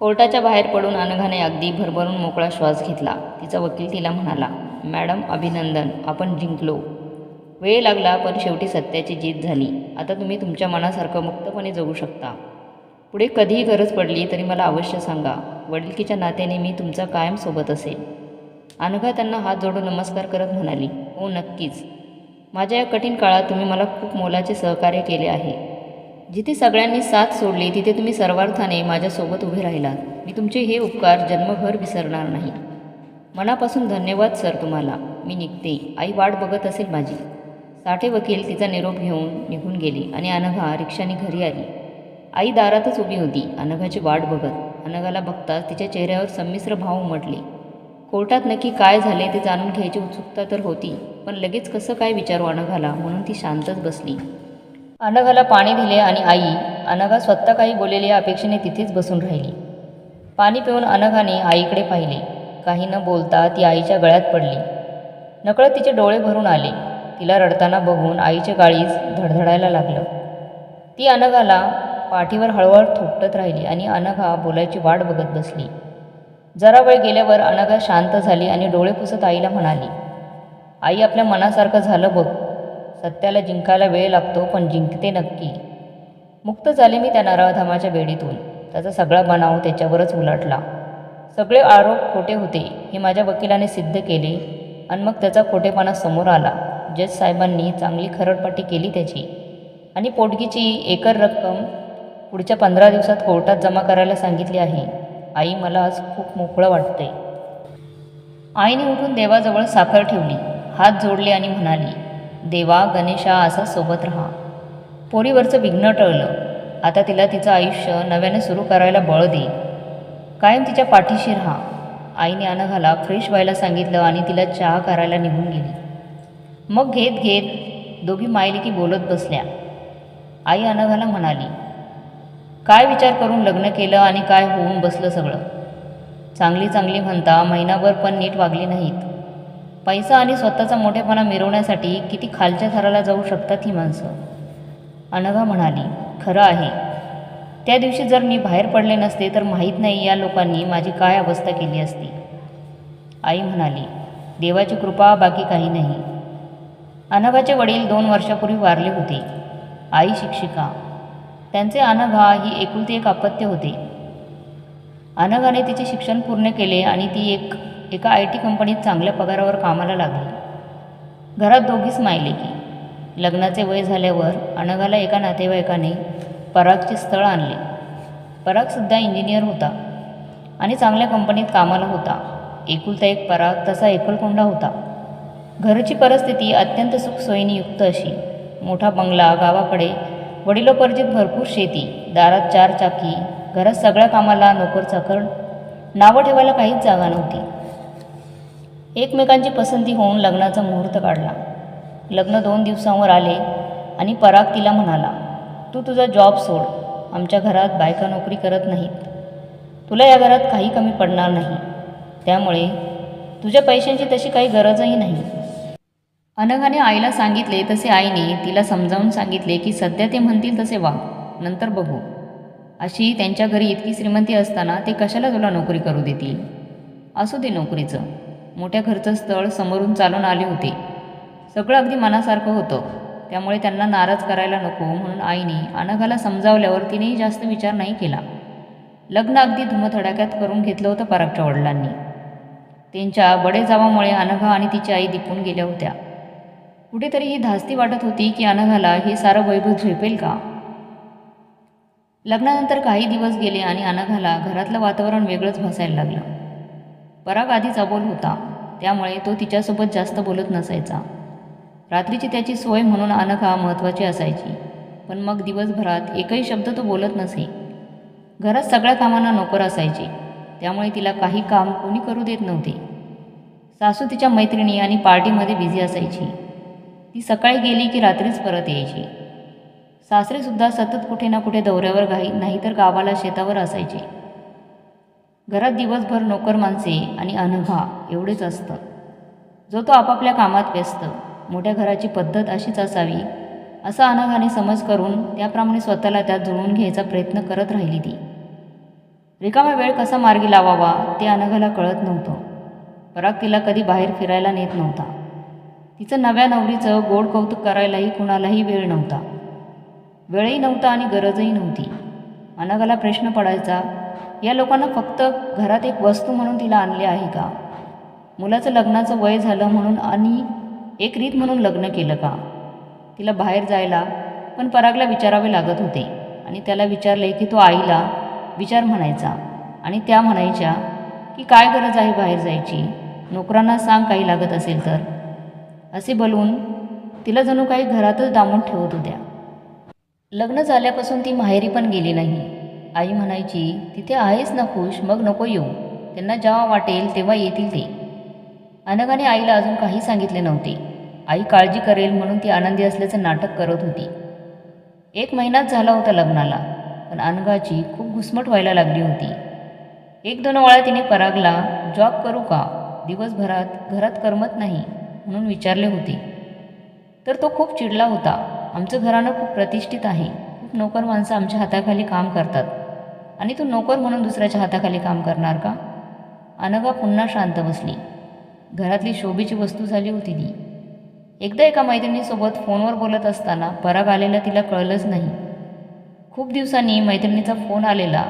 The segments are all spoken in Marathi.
कोर्टाच्या बाहेर पडून अनघाने अगदी भरभरून मोकळा श्वास घेतला. तिचा वकील तिला म्हणाला मॅडम अभिनंदन. आपण जिंकलो. वेळ लागला पण शेवटी सत्याची जीत झाली. आता तुम्ही तुमच्या मनासारखं मुक्तपणे जगू शकता. पुढे कधीही गरज पडली तरी मला अवश्य सांगा. वडिलकीच्या नात्याने मी तुमचा कायम सोबत असेल. अनघा त्यांना हात जोडून नमस्कार करत म्हणाली हो नक्कीच. माझ्या या कठीण काळात तुम्ही मला खूप मोलाचे सहकार्य केले आहे. जिथे सगळ्यांनी साथ सोडली तिथे तुम्ही सर्वार्थाने माझ्यासोबत उभे राहिलात. मी तुमचे हे उपकार जन्मभर विसरणार नाही. मनापासून धन्यवाद सर तुम्हाला. मी निघते. आई वाट बघत असेल माझी. साठे वकील तिचा निरोप घेऊन निघून गेली आणि अनघा रिक्षाने घरी आली. आई दारातच उभी होती. अनघाची वाट बघत. अनघाला बघताच तिच्या चेहऱ्यावर संमिश्र भाव उमटले. कोर्टात नक्की काय झाले ते जाणून घ्यायची उत्सुकता तर होती पण लगेच कसं काय विचारू अनघाला म्हणून ती शांतच बसली. अनघाला पाणी दिले आणि आई अनघा स्वतः काही बोललेल्या अपेक्षेने तिथेच बसून राहिली. पाणी पिऊन अनघाने आईकडे पाहिले. काही न बोलता ती आईच्या गळ्यात पडली. नकळत तिचे डोळे भरून आले. तिला रडताना बघून आईचे गाळीस धडधडायला लागलं. ती अनघाला पाठीवर हळूहळू थोपटत राहिली आणि अनघा बोलायची वाट बघत बसली. जरा वेळ गेल्यावर अनघा शांत झाली आणि डोळे पुसत आईला म्हणाली आई आपल्या मनासारखं झालं बघ. सत्याला जिंकायला वेळ लागतो पण जिंकते नक्की. मुक्त झाले मी त्या नराधमाच्या बेडीतून त्याचा सगळा बनाव त्याच्यावरच उलटला. सगळे आरोप खोटे होते हे माझ्या वकिलाने सिद्ध केले आणि मग त्याचा खोटेपणा समोर आला. जज साहेबांनी चांगली खरडपाटी केली त्याची. आणि पोटगीची एकर रक्कम पुढच्या पंधरा दिवसात कोर्टात जमा करायला सांगितली आहे. आई मला आज खूप मोकळं वाटतंय. आईने उठून देवाजवळ साखर ठेवली. हात जोडले आणि म्हणाली देवा गणेशा असा सोबत राहा. पोरीवरचं विघ्न टळलं. आता तिला तिचं आयुष्य नव्याने सुरू करायला बळ दे. कायम तिच्या पाठीशी राहा. आईने अनघाला फ्रेश व्हायला सांगितलं आणि तिला चहा करायला निघून गेली. मग घेत घेत दोघी मायलिकी बोलत बसल्या. आई अनघाला म्हणाली काय विचार करून लग्न केलं आणि काय होऊन बसलं सगळं? चांगली चांगली म्हणता महिनाभर पण नीट वागली नाहीत. पैसा आणि स्वतःचा मोठेपणा मिरवण्यासाठी किती खालच्या थराला जाऊ शकतात ही माणसं? अनघा म्हणाली खरं आहे. त्या दिवशी जर मी बाहेर पडले नसते तर माहीत नाही या लोकांनी माझी काय अवस्था केली असती. आई म्हणाली देवाची कृपा बाकी काही नाही. अनघाचे वडील दोन वर्षापूर्वी वारले होते. आई शिक्षिका. त्यांचे अनघा ही एकुलती एक अपत्य होते. अनघाने तिचे शिक्षण पूर्ण केले आणि ती एक एका आय टी कंपनीत चांगल्या पगारावर कामाला लागली. घरात दोघीच मायले की लग्नाचे वय झाल्यावर अनघाला एका नातेवाईकाने परागचे स्थळ आणले. परागसुद्धा इंजिनियर होता आणि चांगल्या कंपनीत कामाला होता. एकुलता एक पराग तसा एकुलकोंडा होता. घरची परिस्थिती अत्यंत सुखसोयीने युक्त अशी. मोठा बंगला गावाकडे वडिलोपर्जित भरपूर शेती दारात चार चाकी घरात सगळ्या कामाला नोकर चाकर नावं ठेवायला काहीच जागा नव्हती. एकमेकांची पसंती होऊन लग्नाचा मुहूर्त काढला. लग्न दोन दिवसांवर आले आणि पराग तिला म्हणाला तू तुझा जॉब सोड. आमच्या घरात बायका नोकरी करत नाहीत. तुला या घरात काही कमी पडणार नाही. त्यामुळे तुझ्या पैशांची तशी काही गरजही नाही. अनघाने आईला सांगितले तसे आईने तिला समजावून सांगितले की सध्या ते म्हणतील तसे वाग नंतर बघू. अशी त्यांच्या घरी इतकी श्रीमंती असताना ते कशाला तुला नोकरी करू देतील? असू दे नोकरीचं. मोठ्या घरचं स्थळ समोरून चालून आले होते. सगळं अगदी मनासारखं होतं. त्यामुळे त्यांना नाराज करायला नको म्हणून आईने अनघाला समजावल्यावर तिनेही जास्त विचार नाही केला. लग्न अगदी धुमधडाक्यात करून घेतलं होतं परागच्या वडिलांनी. त्यांच्या बडेजावामुळे अनघा आणि तिची आई दिपून गेल्या होत्या. कुठेतरी ही धास्ती वाटत होती की अनघाला हे सारं वैभव झेपेल का? लग्नानंतर काही दिवस गेले आणि अनघाला घरातलं वातावरण वेगळंच भासायला लागलं. पराग आधीच अबोल होता. त्यामुळे तो तिच्यासोबत जास्त बोलत नसायचा. रात्रीची त्याची सोय म्हणून अनघा महत्त्वाची असायची. पण मग दिवसभरात एकही शब्द तो बोलत नसे. घरात सगळ्या कामांना नोकर असायचे. त्यामुळे तिला काही काम कोणी करू देत नव्हते. सासू तिच्या मैत्रिणी आणि पार्टीमध्ये बिझी असायची. ती सकाळी गेली की रात्रीच परत यायची. सासरेसुद्धा सतत कुठे ना कुठे दौऱ्यावर घाई नाहीतर गावाला शेतावर असायचे. घरात दिवसभर नोकर माणसे आणि अनघा एवढेच असतं. जो तो आपापल्या कामात व्यस्त मोठ्या घराची पद्धत अशीच असावी असा अनघाने समज करून त्याप्रमाणे स्वतःला त्यात जुळवून घ्यायचा प्रयत्न करत राहिली ती. रिकामा वेळ कसा मार्गी लावावा ते अनघाला कळत नव्हतं. पराग तिला कधी बाहेर फिरायला नेत नव्हता. तिचं नव्या नवरीचं गोड कौतुक करायलाही कुणालाही वेळ नव्हता. वेळही नव्हता आणि गरजही नव्हती. अनघाला प्रश्न पडायचा या लोकांना फक्त घरात एक वस्तू म्हणून तिला आणले आहे का? मुलाचं लग्नाचं वय झालं म्हणून आणि एक रीत म्हणून लग्न केलं का? तिला बाहेर जायला पण परागला विचारावे लागत होते आणि त्याला विचारले की तो आईला विचार म्हणायचा आणि त्या म्हणायच्या की काय गरज आहे बाहेर जायची? नोकरांना सांग काही लागत असेल तर. असे बोलून तिला जणू काही घरातच डांबून ठेवत होत्या. लग्न झाल्यापासून ती माहेरी पण गेली नाही. आई म्हणायची तिथे आहेस ना खुश? मग नको येऊ. त्यांना जेव्हा वाटेल तेव्हा येतील ते. अनघाने आईला अजून काही सांगितले नव्हते. आई काळजी करेल म्हणून ती आनंदी असल्याचं नाटक करत होती. एक महिनाच झाला होता लग्नाला पण अनघाची खूप घुसमट व्हायला लागली होती. एक दोन वेळा तिने परागला जॉब करू का? दिवसभरात घरात करमत नाही म्हणून विचारले होते. तर तो खूप चिडला होता. आमचं घराणं खूप प्रतिष्ठित आहे. खूप नोकर माणसं आमच्या हाताखाली काम करतात. आणि तू नोकर म्हणून दुसऱ्याच्या हाताखाली काम करणार का? अनघा पुन्हा शांत बसली. घरातली शोभेची वस्तू झाली होती ती. एकदा एका मैत्रिणीसोबत फोनवर बोलत असताना पराग आलेला तिला कळलंच नाही. खूप दिवसांनी मैत्रिणीचा फोन आलेला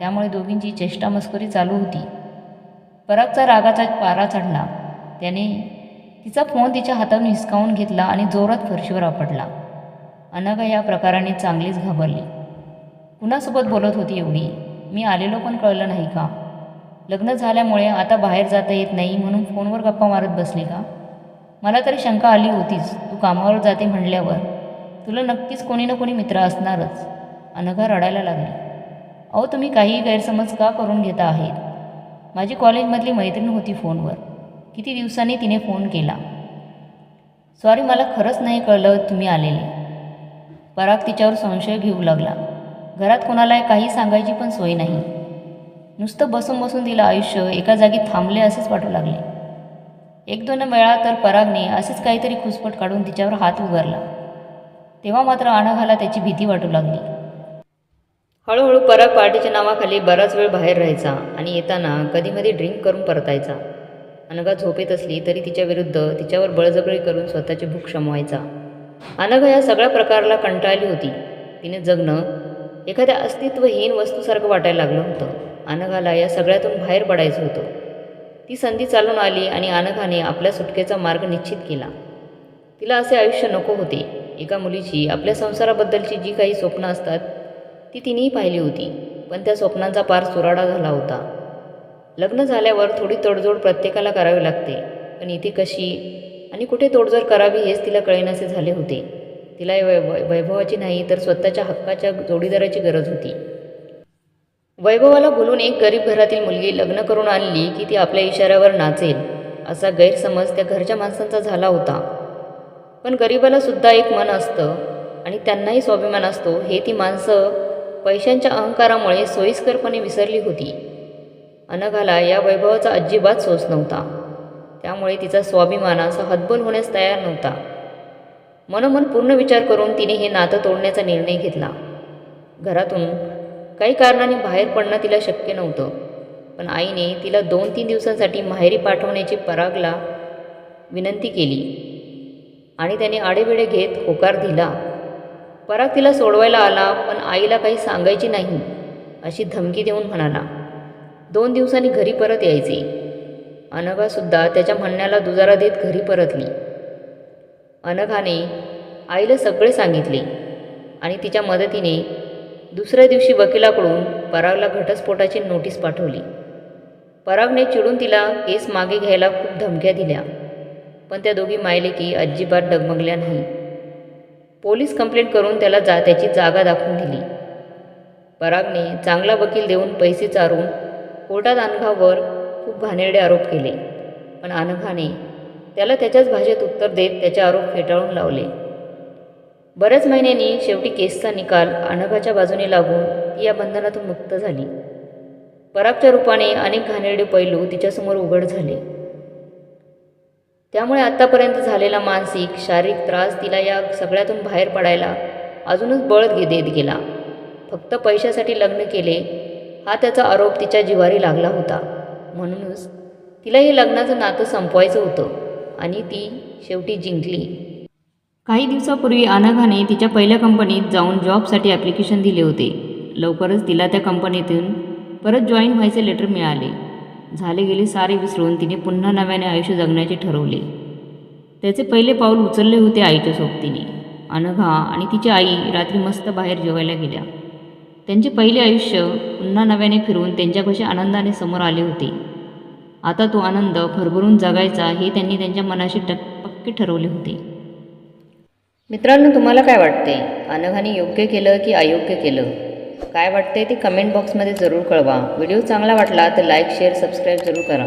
त्यामुळे दोघींची चेष्टा मस्करी चालू होती. परागचा रागाचा पारा चढला. त्याने तिचा फोन तिच्या हातातून हिसकावून घेतला आणि जोरात फरशीवर आपडला अनघा या प्रकाराने चांगलीच घाबरली. कुणासोबत बोलत होती एवढी? मी आलेलो पण कळलं नाही का? लग्न झाल्यामुळे आता बाहेर जाता येत नाही म्हणून फोनवर गप्पा मारत बसली का? मला तरी शंका आली होतीच तू कामावर जाते म्हणल्यावर. तुला नक्कीच कोणी ना कोणी मित्र असणारच. अनघा रडायला लागली. अहो तुम्ही काही गैरसमज का करून घेता आहेत? माझी कॉलेजमधली मैत्रीण होती फोनवर. किती दिवसांनी तिने फोन केला. सॉरी मला खरंच नाही कळलं तुम्ही आलेले. पराग तिच्यावर संशय घेऊ लागला. घरात कोणाला काही सांगायची पण सोय नाही. नुसतं बसून बसून तिला आयुष्य एका जागी थांबले असेच वाटू लागले. एक दोन वेळा तर परागने असेच काहीतरी खुसपट काढून तिच्यावर हात उगारला. तेव्हा मात्र अनघाला त्याची भीती वाटू लागली. हळूहळू पराग पार्टीच्या नावाखाली बराच वेळ बाहेर राहायचा आणि येताना कधीमधी ड्रिंक करून परतायचा. अनघा झोपेत असली तरी तिच्या विरुद्ध तिच्यावर बळजबरी करून स्वतःची भूक शमवायचा. अनघा या सगळ्या प्रकारला कंटाळली होती. तिने जगणं एखाद्या अस्तित्वहीन वस्तूसारखं वाटायला लागलं होतं. अनघाला या सगळ्यातून बाहेर पडायचं होतं. ती संधी चालून आली आणि अनघाने आपल्या सुटकेचा मार्ग निश्चित केला. तिला असे आयुष्य नको होते. एका मुलीची आपल्या संसाराबद्दलची जी काही स्वप्न असतात ती तिनेही पाहिली होती. पण त्या स्वप्नांचा पार चुराडा झाला होता. लग्न झाल्यावर थोडी तडजोड प्रत्येकाला करावी लागते. पण इथे कशी आणि कुठे तोडजोड करावी हेच तिला कळेनासे झाले होते. तिला वै वैभवाची नाही तर स्वतःच्या हक्काच्या जोडीदाराची गरज होती. वैभवाला बोलून एक गरीब घरातील मुलगी लग्न करून आणली की ती आपल्या इशाऱ्यावर नाचेल असा गैरसमज त्या घरच्या माणसांचा झाला होता. पण गरिबाला सुद्धा एक मन असतं आणि त्यांनाही स्वाभिमान असतो हे ती माणसं पैशांच्या अहंकारामुळे सोयीस्करपणे विसरली होती. अनघाला या वैभवाचा अजिबात सोच नव्हता. त्यामुळे तिचा स्वाभिमान असा हतबल होण्यास तयार नव्हता. मनोमन पूर्ण विचार करून तिने हे नातं तोडण्याचा निर्णय घेतला. घरातून काही कारणाने बाहेर पडणं तिला शक्य नव्हतं पण आईने तिला दोन तीन दिवसांसाठी माहेरी पाठवण्याची परागला विनंती केली आणि त्याने आडेवेडे घेत होकार दिला. पराग तिला सोडवायला आला पण आईला काही सांगायची नाही अशी धमकी देऊन म्हणाला दोन दिवसांनी घरी परत यायचे अनघासुद्धा त्याच्या म्हणण्याला दुजारा देत घरी परतली. अनघाने आईला सगळे सांगितले आणि तिच्या मदतीने दुसऱ्या दिवशी वकिलाकडून परागला घटस्फोटाची नोटीस पाठवली. परागने चिडून तिला केस मागे घ्यायला खूप धमक्या दिल्या पण त्या दोघी मायले की अजिबात डगमगल्या नाही. पोलीस कंप्लेंट करून त्याला जा त्याची जागा दाखवून दिली. परागने चांगला वकील देऊन पैसे चारून कोर्टात अनघावर खूप घाणेरडे आरोप केले पण अनघाने त्याला त्याच्याच भाषेत उत्तर देत त्याचे आरोप फेटाळून लावले. बऱ्याच महिन्यांनी शेवटी केसचा निकाल अनघाच्या बाजूने लागून ती या बंधनातून मुक्त झाली. परागच्या रूपाने अनेक घाणेरडे पैलू तिच्यासमोर उघड झाले. त्यामुळे आत्तापर्यंत झालेला मानसिक शारीरिक त्रास तिला या सगळ्यातून बाहेर पडायला अजूनच बळ घे देत गेला. फक्त पैशासाठी लग्न केले हा त्याचा आरोप तिच्या जिवारी लागला होता. म्हणूनच तिला हे लग्नाचं नातं संपवायचं होतं. आणि ती शेवटी जिंकली. काही दिवसापूर्वी अनघाने तिच्या पहिल्या कंपनीत जाऊन जॉबसाठी ॲप्लिकेशन दिले होते. लवकरच तिला त्या कंपनीतून परत जॉईन व्हायचे लेटर मिळाले. झाले गेले सारे विसरून तिने पुन्हा नव्याने आयुष्य जगण्याचे ठरवले. त्याचे पहिले पाऊल उचलले होते आईच्या सोबतीने. अनघा आणि तिची आई रात्री मस्त बाहेर जेवायला गेल्या. त्यांचे पहिले आयुष्य पुन्हा नव्याने फिरून त्यांच्यापाशी आनंदाने समोर आले होते. आता तो आनंद भरभरून जगायचा हे त्यांनी त्यांच्या मनाशी टक पक्के ठरवले होते. मित्रांनो तुम्हाला काय वाटते? अनघाने योग्य केलं की अयोग्य केलं? काय वाटते ते कमेंट बॉक्समध्ये जरूर कळवा. व्हिडिओ चांगला वाटला तर लाईक शेअर सबस्क्राईब जरूर करा.